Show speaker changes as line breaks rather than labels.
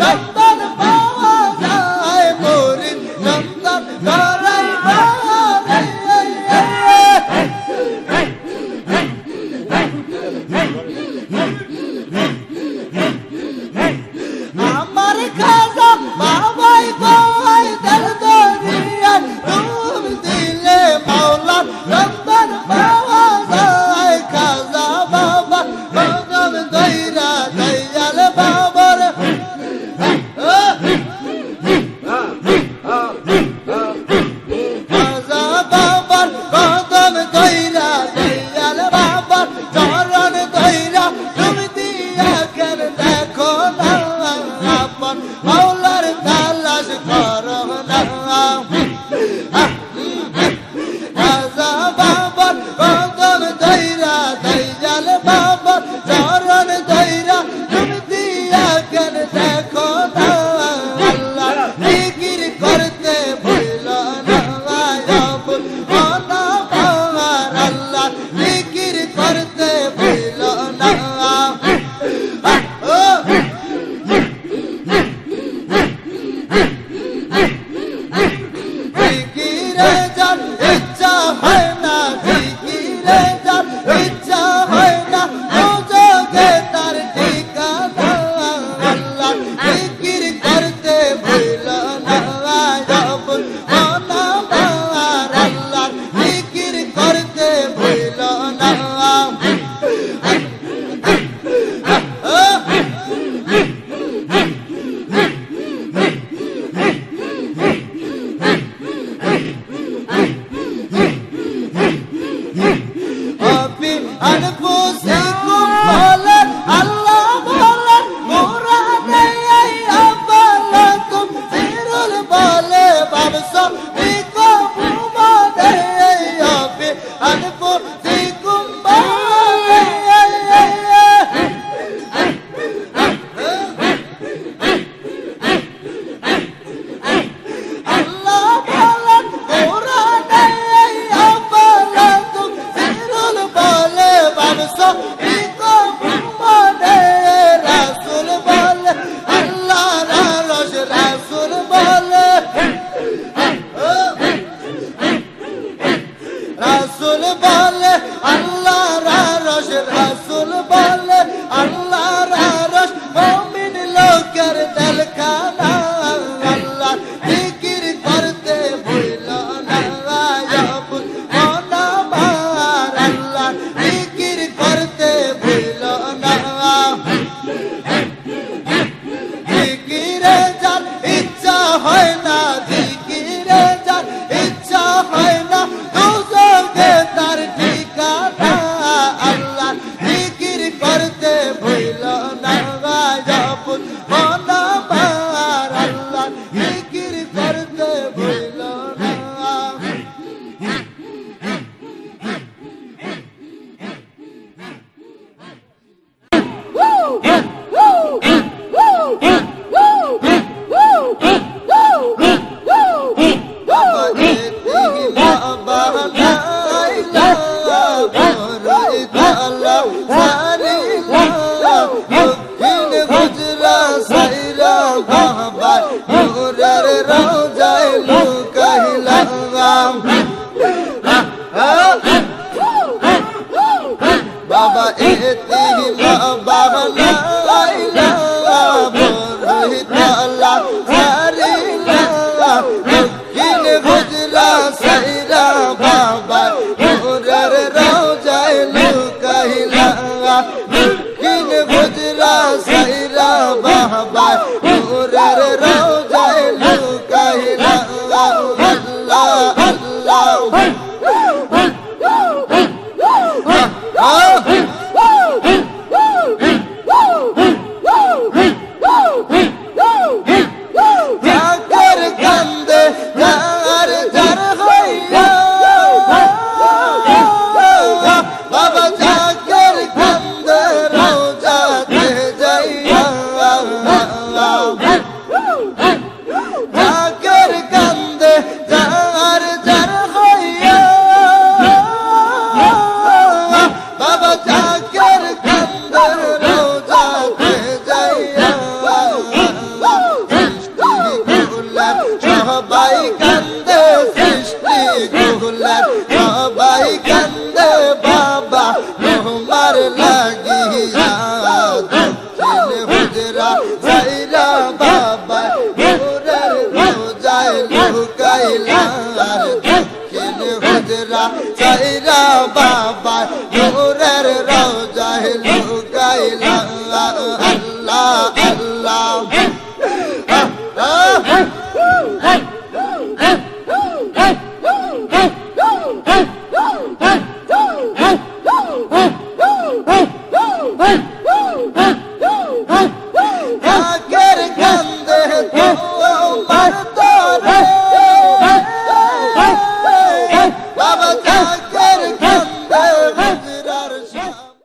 রক্তর পাওয়া যায় মরিন রক্তর ধরাই আমার খাজা বাবাই বাবাই দর্দ দিয়ান তুম দিলে মাওলা রক্তর পাওয়া যায় খাজা বাবা রক্তর দই দাইজাল বাবা, চরণ ধৈরা তুমি দিয়া কেন দেখো না? আল্লাহ জিকির করতে ভুল না আয়াবুল না পাওয়ার আল্লাহ জিকির করতে ভুল না। জিকিরে যান ইচ্ছা হয় না জিকিরে Baba, it's the love, Baba, love. Yeah. সবাই কান্দে, সৃষ্টি কুলার সবাই কান্দে, বাবা তোমার লাগিয়া দক্ষিণ হুজরা সাইরা বাবা রোজায় লুকাইলা আর দক্ষিণ হুজরা বাবা, নূরের রোজায়